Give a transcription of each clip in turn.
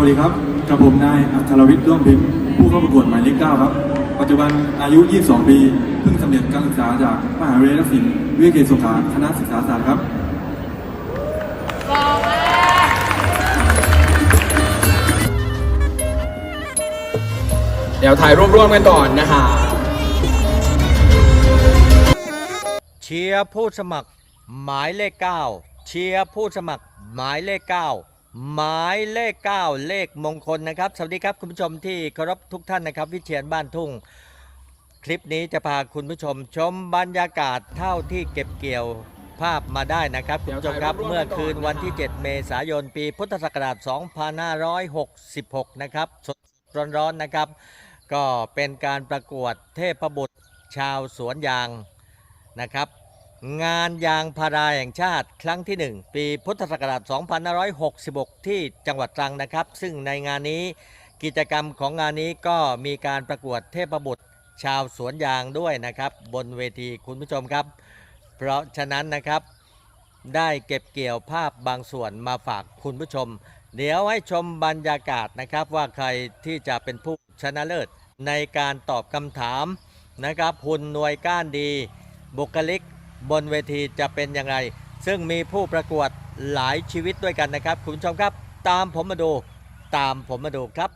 วัสดีครับกับผมนายอัครวิทย์ร่วมพิมพ์ผู้เข้าประกวดหมายเลข9ครับ ปัจจุบันอายุ 22 ปี เพิ่งสำเร็จการศึกษาจากมหาวิทยาลัยศิลป์วิทยาเขตสงขลาคณะศึกษาศาสตร์ครับเดี๋ยวถ่ายรูปร่วมกันก่อนนะฮะเชียร์ผู้สมัครหมายเลข 9 เชียร์ผู้สมัครหมายเลข 9 หมายเลข 9 เลขมงคลนะครับ สวัสดีครับคุณผู้ชมที่เคารพทุกท่านนะครับ วิเชียนบ้านทุ่ง คลิปนี้จะพาคุณผู้ชมชมบรรยากาศเท่าที่เก็บเกี่ยวภาพมาได้นะครับ คุณผู้ชมครับเมื่อคืนวันที่ 7 เมษายนปีพุทธศักราช 2566 นะครับ สดร้อนๆนะครับ ก็เป็นการประกวดเทพบุตรชาวสวนยางนะครับ งานยางพาราแห่งชาติครั้งที่ 1 ปีพุทธศักราช 2566 ที่จังหวัดตรังนะครับ ซึ่งในงานนี้กิจกรรมของงานนี้ก็มีการประกวดเทพบุตรชาวสวนยางด้วยนะครับ บนเวทีคุณผู้ชมครับ เพราะฉะนั้นนะครับ ได้เก็บเกี่ยวภาพบางส่วนมาฝากคุณผู้ชม เดี๋ยวให้ชมบรรยากาศนะครับว่าใครที่จะเป็นผู้ชนะเลิศในการตอบคำถามนะครับหุ่นหน่วยก้านดี บุคลิก บนเวทีจะเป็นอย่างไร ซึ่งมีผู้ประกวดหลายชีวิตด้วยกันนะครับ คุณผู้ชมครับ ตามผมมาดู ตามผมมาดูครับ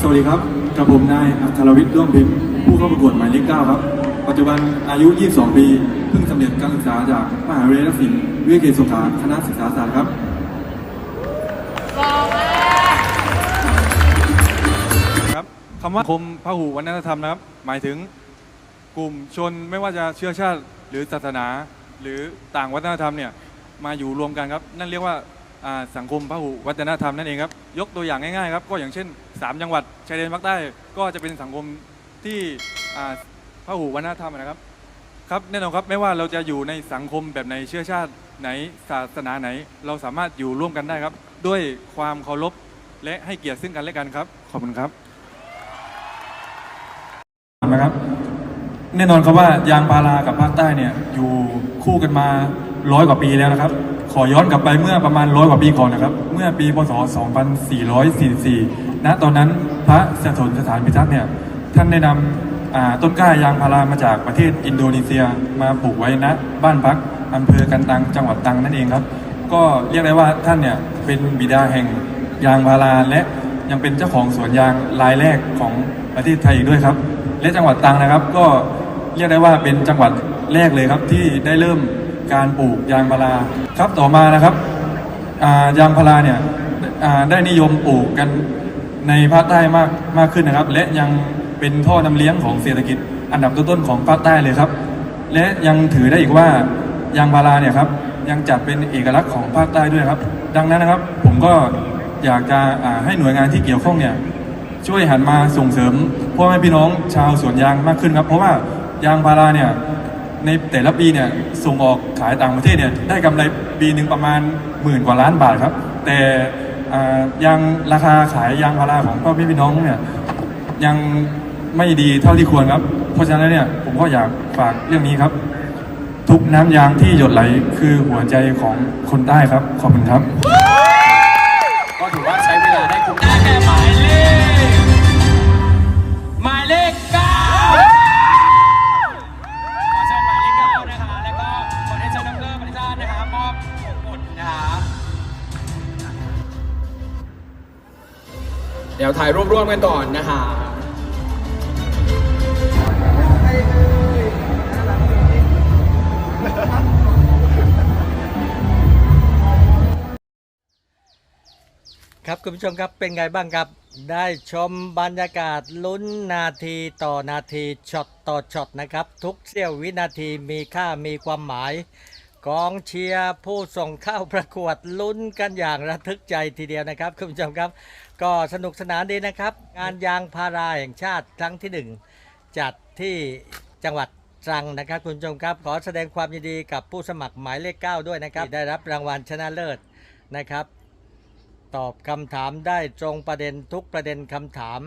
สวัสดีครับกับผมนายอัครวิทย์ร่วมพิมพ์ผู้เข้าประกวดหมายเลข9ครับ ปัจจุบันอายุ 22 ปี เพิ่งสำเร็จการศึกษาจากมหาวิทยาลัยศิลป์วิทยาเขตสงขลาคณะศึกษาศาสตร์ครับครับคำว่าคมพหุวัฒนธรรมนะครับ หมายถึง กลุ่มชนไม่ว่าจะเชื้อชาติหรือศาสนา หรือต่างวัฒนธรรมเนี่ยมาอยู่รวมกันครับ นั่นเรียกว่าอ่าสังคมพหุวัฒนธรรมนั่นเองครับยกตัวอย่างง่ายๆครับก็อย่างเช่น 3 จังหวัดชายแดนภาคใต้ก็จะเป็นสังคมที่อ่าพหุวัฒนธรรมนะครับครับแน่นอนครับไม่ว่าเราจะอยู่ในสังคมแบบไหนเชื้อชาติไหนศาสนาไหน เราสามารถอยู่ร่วมกันได้ครับ ด้วยความเคารพและให้เกียรติซึ่งกันและกันครับ ขอบคุณครับนะครับ แน่นอนครับว่ายางพารากับภาคใต้เนี่ยอยู่คู่กันมาร้อยกว่าปีแล้วนะครับ ขอย้อนกลับไปเมื่อประมาณร้อยกว่าปีก่อนนะครับ เมื่อปีพศ 2444 ณ ตอนนั้นพระสถนสถานพิทักษ์เนี่ยท่านได้นำต้นกล้ายางพารามาจากประเทศอินโดนีเซียมาปลูกไว้ณบ้านพักอำเภอกันตังจังหวัดตังนั่นเองครับ ก็เรียกได้ว่าท่านเนี่ยเป็นบิดาแห่งยางพาราและยังเป็นเจ้าของสวนยางรายแรกของประเทศไทยอีกด้วยครับ และจังหวัดตรังนะครับ ก็เรียกได้ว่าเป็นจังหวัดแรกเลยครับที่ได้เริ่มการปลูกยางพาราครับต่อมานะครับายางพาราเนี่ยได้นิยมปลูกกันในภาคใต้มากมากขึ้นนะครับ และยังเป็นท่อนำเลี้ยงของเศรษฐกิจอันดับต้นๆของภาคใต้เลยครับ และยังถือได้อีกว่ายางพาราเนี่ยครับยังจัดเป็นเอกลักษณ์ของภาคใต้ด้วยครับ ดังนั้นนะครับผมก็อยากจะให้หน่วยงานที่เกี่ยวข้องเนี่ย ช่วยหันมาส่งเสริมพ่อแม่พี่น้องชาวสวนยางมากขึ้นครับ เพราะว่ายางพาราเนี่ยในแต่ละปีเนี่ยส่งออกขายต่างประเทศเนี่ยได้กำไรปีหนึ่งประมาณหมื่นกว่าล้านบาทครับ แต่ยางราคาขายยางพาราของพ่อแม่พี่น้องเนี่ยยังไม่ดีเท่าที่ควรครับ เพราะฉะนั้นเนี่ยผมก็อยากฝากเรื่องนี้ครับ ทุกน้ำยางที่หยดไหลคือหัวใจของคนใต้ครับ ขอบคุณครับ ก็ถือว่าใช้เวลาได้คุ้มได้แค่หมายเล เดี๋ยวถ่ายรูปร่วมกันก่อนนะคะครับคุณผู้ชมครับเป็นไงบ้างครับ ได้ชมบรรยากาศลุ้นนาทีต่อนาทีช็อตต่อช็อตนะครับ ทุกเสี้ยววินาทีมีค่ามีความหมาย กองเชียร์ผู้ส่งเข้าประกวดลุ้นกันอย่างระทึกใจทีเดียวนะครับคุณผู้ชมครับ ก็สนุกสนานดีนะครับ งานยางพาราแห่งชาติครั้งที่หนึ่งจัดที่จังหวัดตรังนะครับคุณผู้ชมครับ ขอแสดงความยินดีกับผู้สมัครหมายเลข 9 ด้วยนะครับ ได้รับรางวัลชนะเลิศนะครับ ตอบคำถามได้ตรงประเด็นทุกประเด็นคำถาม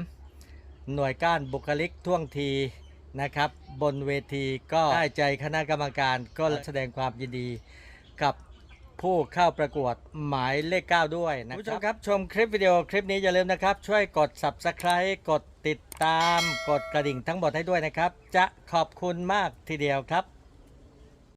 หน่วยก้านบุคลิกท่วงที นะครับ บนเวทีก็ได้ใจคณะกรรมการก็แสดงความยินดีกับผู้เข้าประกวดหมายเลข 9 ด้วยนะครับผู้ชมครับชมคลิปวิดีโอคลิปนี้อย่าลืมนะครับ ช่วยกด Subscribe กดติดตาม กดกระดิ่งทั้งหมดให้ด้วยนะครับ จะขอบคุณมากทีเดียวครับ